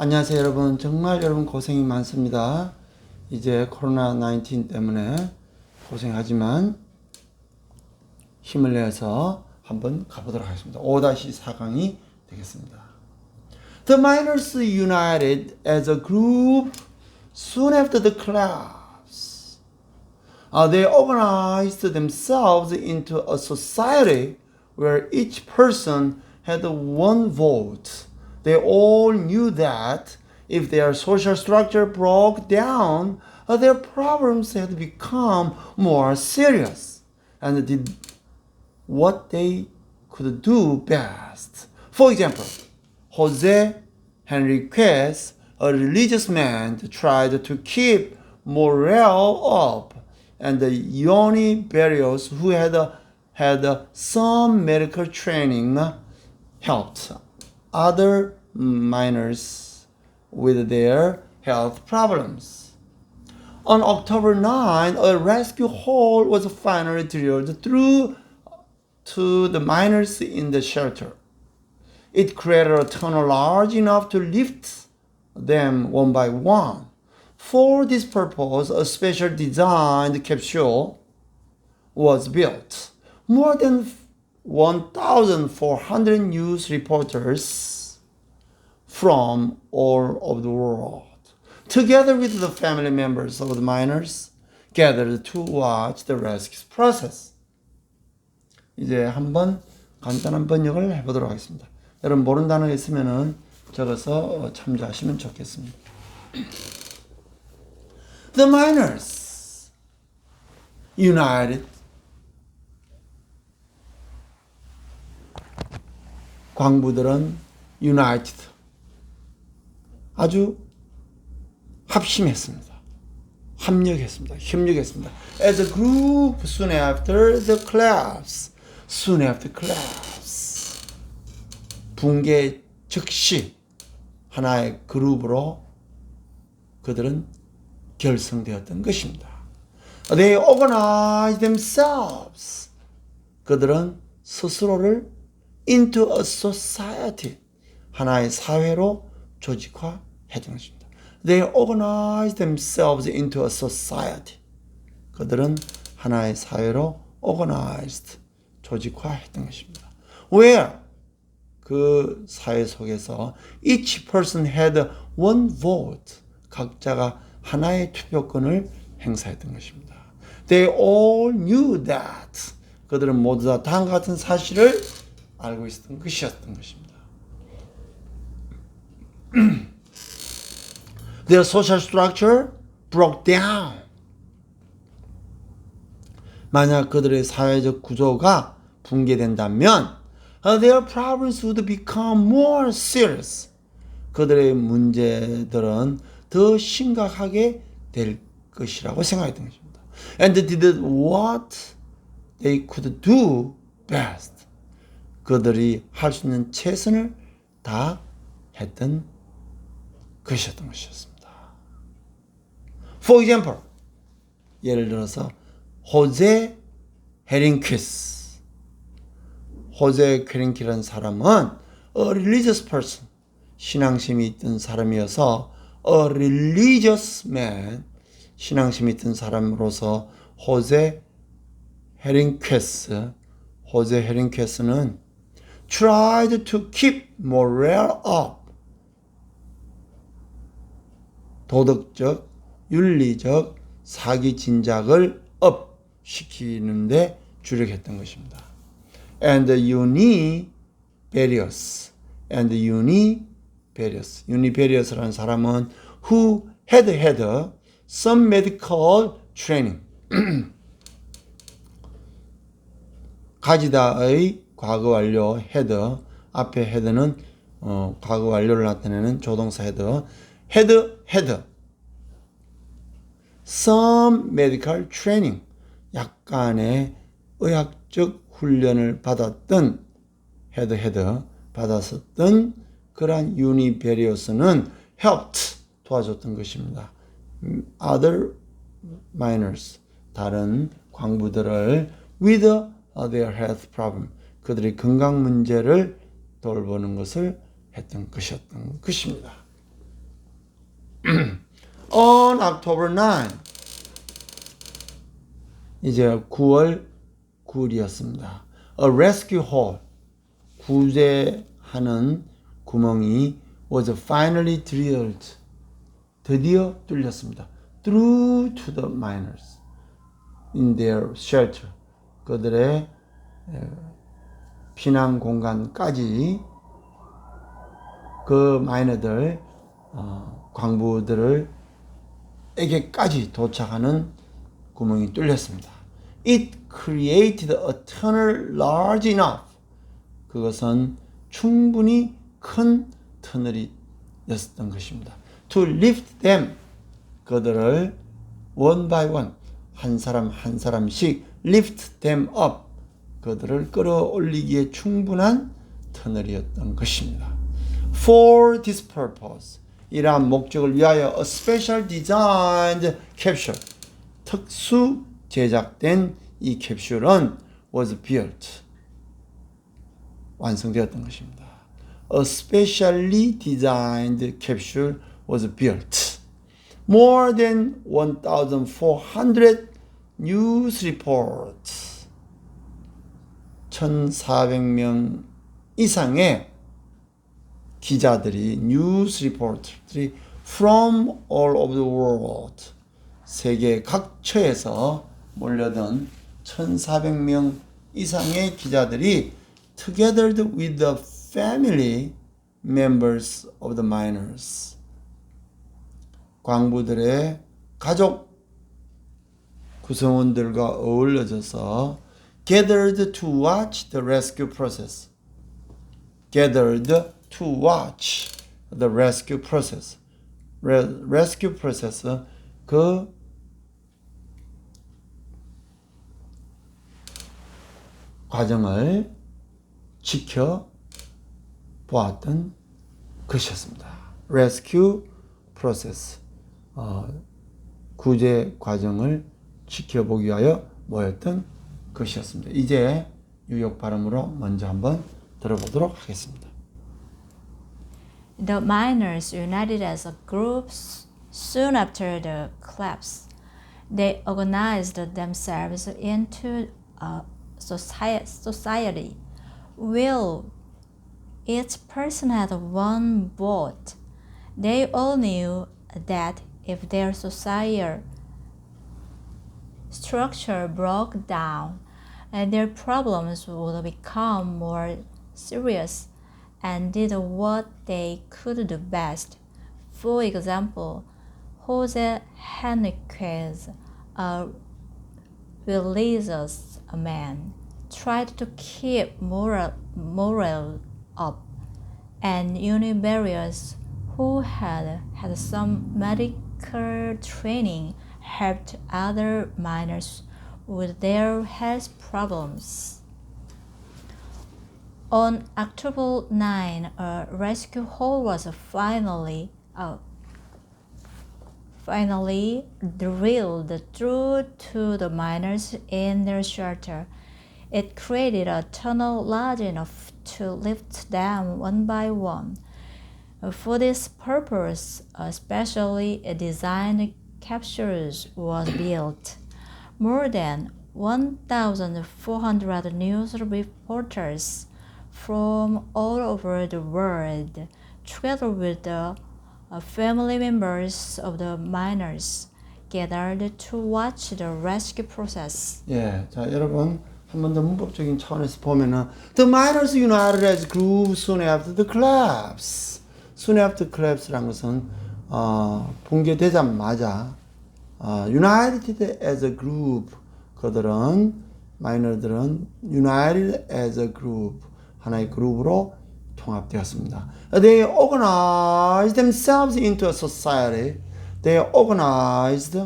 안녕하세요 여러분 정말 여러분 고생이 많습니다 이제 코로나 19 때문에 고생하지만 힘을 내서 한번 가보도록 하겠습니다 5-4강이 되겠습니다 The miners united as a group soon after the collapse Uh, they organized themselves into a society where each person had one vote. They all knew that if their social structure broke down, uh, their problems had become more serious and did what they could do best. For example, Jose Henriquez, a religious man, tried to keep morale up, and Yoni Berrios, who had had some medical training, helped other miners with their health problems. On October 9, a rescue hole was finally drilled through to the miners in the shelter. It created a tunnel large enough to lift them one by one. For this purpose, a special designed capsule was built. More than 1,400 news reporters from all over the world, together with the family members of the miners, gathered to watch the rescue process. 이제 한번 간단한 번역을 해보도록 하겠습니다. 여러분 모르는 단어 있으면은 적어서 참조하시면 좋겠습니다. The miners united 광부들은 united 아주 합심했습니다. 합력했습니다. 협력했습니다. As a group soon after the collapse. Soon after collapse. 붕괴 즉시 하나의 그룹으로 그들은 결성되었던 것입니다. They organized themselves. 그들은 스스로를 into a society. 하나의 사회로 조직화했던 것입니다. They organized themselves into a society. 그들은 하나의 사회로 organized, 조직화했던 것입니다. Where 그 사회 속에서 each person had one vote. 각자가 하나의 투표권을 행사했던 것입니다. They all knew that. 그들은 모두 다 다음과 같은 사실을 알고 있었던 것이었던 것입니다. Their social structure broke down. 만약 그들의 사회적 구조가 붕괴된다면 their problems would become more serious. 그들의 문제들은 더 심각하게 될 것이라고 생각했던 것입니다. And did what they could do best. 그들이 할 수 있는 최선을 다 했던 것이었던 것이었습니다. For example, 예를 들어서 호제 헤링퀴스 호제 헤링퀴라는 사람은 a religious person 신앙심이 있던 사람이어서 a religious man 신앙심이 있던 사람으로서 호제 헤링퀴스 호제 헤링퀴스는 tried to keep morale up 도덕적, 윤리적 사기 진작을 업 시키는데 주력했던 것입니다. And Uniberius, and Uniberius, Uniberius라는 사람은 who had had some medical training. 가지다의 과거 완료 had 앞에 had는 어, 과거 완료를 나타내는 조동사 had had had some medical training 약간의 의학적 훈련을 받았던 had had 받았었던 그러한 유니베리오스는 helped 도와줬던 것입니다. other miners 다른 광부들을 with their health problem 그들의 건강 문제를 돌보는 것을 했던 것이었던 것입니다. On October 9 이제 9월 9일이었습니다. A rescue hole 구제하는 구멍이 was finally drilled 드디어 뚫렸습니다. Through to the miners in their shelter 그들의 에, 피난 공간까지 그 마이너들 어, 광부들을 에게까지 도착하는 구멍이 뚫렸습니다. It created a tunnel large enough. 그것은 충분히 큰 터널이었던 것입니다. To lift them. 그들을 one by one 한 사람 한 사람씩 lift them up. 그들을 끌어올리기에 충분한 터널이었던 것입니다. For this purpose. 이러한 목적을 위하여 a special designed capsule. 특수 제작된 이 캡슐은 was built. 완성되었던 것입니다. A specially designed capsule was built. More than 1,400 news reports. 1,400명 이상의 기자들이 뉴스 리포터들이 from all over the world 세계 각처에서 몰려든 1,400명 이상의 기자들이 together with the family members of the miners 광부들의 가족 구성원들과 어울려져서 gathered to watch the rescue process gathered to watch the rescue process. Re- rescue process 그 과정을 지켜 보았던 것이었습니다. rescue process 어, 구제 과정을 지켜보기 위하여 모였던 것이었습니다. 이제 뉴욕 발음으로 먼저 한번 들어보도록 하겠습니다. The miners united as a group s- soon after the collapse. They organized themselves into a soci- society. Will each person had one vote. They all knew that if their society structure broke down, and their problems would become more serious and did what they could do best. For example, Jose Henriquez, a religious a man, tried to keep moral, morale up, and Uniberius, who had had some medical training, helped other miners with their health problems. On October 9, a rescue hole was finally uh, finally drilled through to the miners in their shelter. It created a tunnel large enough to lift them one by one. For this purpose, a specially designed capsules was built More than 1,400 news reporters from all over the world, together with the uh, family members of the miners, gathered to watch the rescue process. 예, 자 여러분 한 번 더 문법적인 차원에서 보면은 The miners united as group soon after the collapse. Soon after collapse란 것은 어, 붕괴되자마자 어, united as a group 그들은 마이너들은 united as a group 하나의 그룹으로 통합되었습니다. They organized themselves into a society. They organized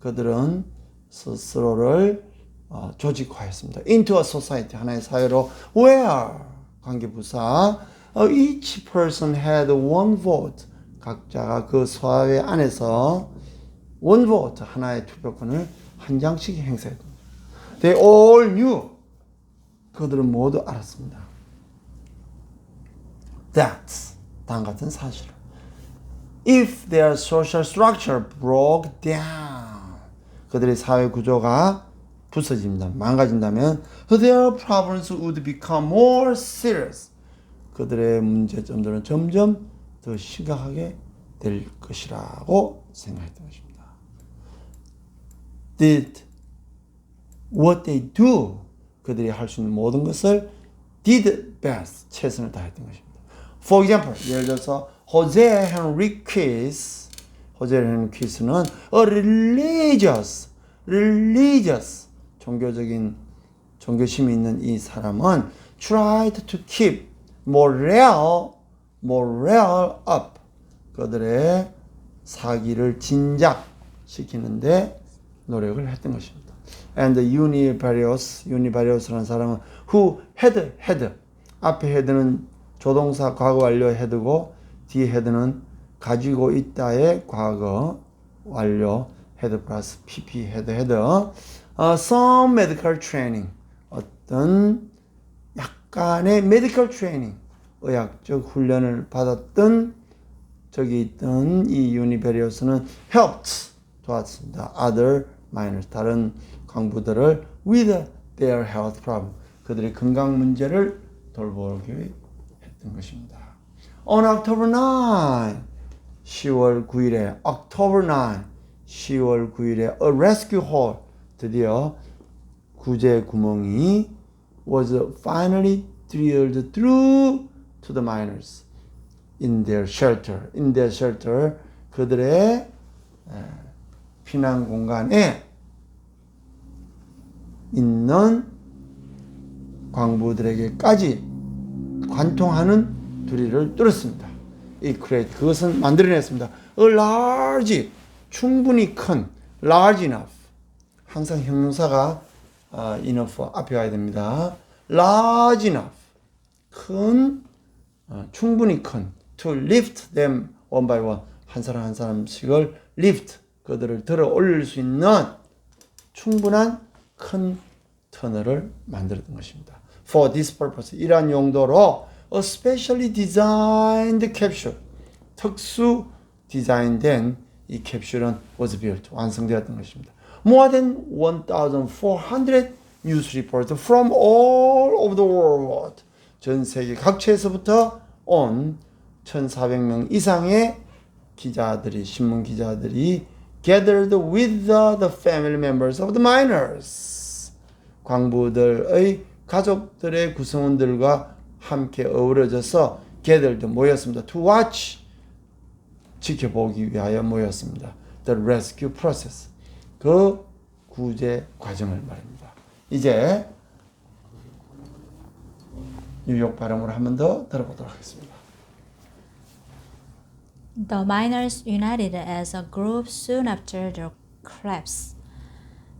그들은 스스로를 어, 조직화했습니다. Into a society 하나의 사회로 where 관계부사 uh, each person had one vote 각자가 그 사회 안에서 vote 하나의 투표권을 한 장씩 행사했습니다. They all knew 그들은 모두 알았습니다. That 다음 같은 사실. if their social structure broke down. 그들의 사회 구조가 부서진다, 망가진다면 their problems would become more serious. 그들의 문제점들은 점점 더 심각하게 될 것이라고 생각했던 것입니다. Did what they do 그들이 할 수 있는 모든 것을 did best 최선을 다했던 것입니다. For example 예를 들어서 호제 헨리퀴스 호제 헨리퀴스는 a religious religious 종교적인 종교심이 있는 이 사람은 tried to keep morale morale up 그들의 사기를 진작시키는데 노력을 했던 것입니다. And Univarius, Univarius라는 사람은 who had had 앞에 head는 조동사 과거 완료 head고 뒤에 head는 가지고 있다의 과거 완료 head 플러스 pp head head 어, some medical training 어떤 약간의 medical training 의학적 훈련을 받았던 저기 있던 이 유니베리오스는 helped 도왔습니다. other minors 다른 광부들을 with their health problem 그들의 건강 문제를 돌보기 했던 것입니다. On October 9, 10월 9일에 October 9, 10월 9일에 a rescue hole 드디어 구제 구멍이 was finally drilled through to the miners. in their shelter, in their shelter, 그들의 에, 피난 공간에 있는 광부들에게까지 관통하는 두리를 뚫었습니다. 이 create 그것은 만들어냈습니다. A large 충분히 큰 large enough 항상 형용사가 어, enough 앞에 와야 됩니다. large enough 큰 어, 충분히 큰 to lift them one by one 한 사람 한 사람씩을 lift 그들을 들어 올릴 수 있는 충분한 큰 터널을 만들었던 것입니다. For this purpose 이러한 용도로 a specially designed capsule 특수 디자인된 이 캡슐은 was built 완성되었던 것입니다. More than 1,400 news reports from all over the world 전 세계 각처에서부터 온 1,400명 이상의 기자들이 신문 기자들이 gathered with the, the family members of the miners 광부들의 가족들의 구성원들과 함께 어우러져서 gathered 모였습니다. to watch 지켜보기 위하여 모였습니다. the rescue process 그 구제 과정을 말입니다. 이제 뉴욕 발음으로 한 번 더 들어보도록 하겠습니다. The miners united as a group soon after the collapse.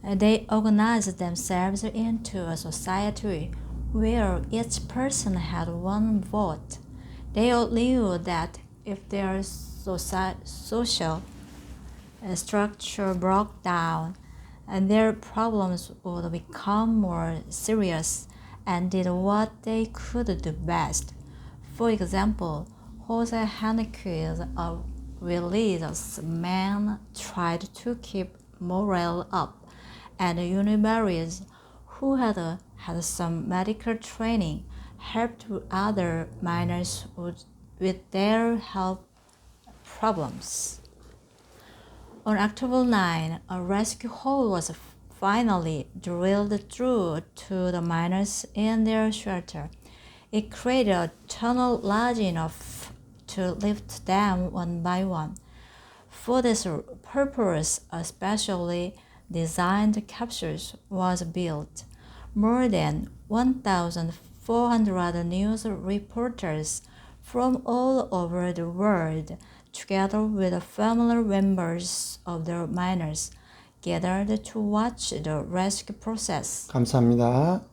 They organized themselves into a society where each person had one vote. They all knew that if their social uh, structure broke down, and their problems would become more serious and did what they could do best. For example, Jose Henriquez, a religious man, tried to keep morale up, and Unibarius, who had, had some medical training, helped other miners with, with their health problems. On October 9, a rescue hole was finally drilled through to the miners in their shelter. It created a tunnel large enough to lift them one by one. For this purpose, a specially designed capsule was built. More than 1,400 news reporters from all over the world, together with the family members of the miners, gathered to watch the rescue process. 감사합니다.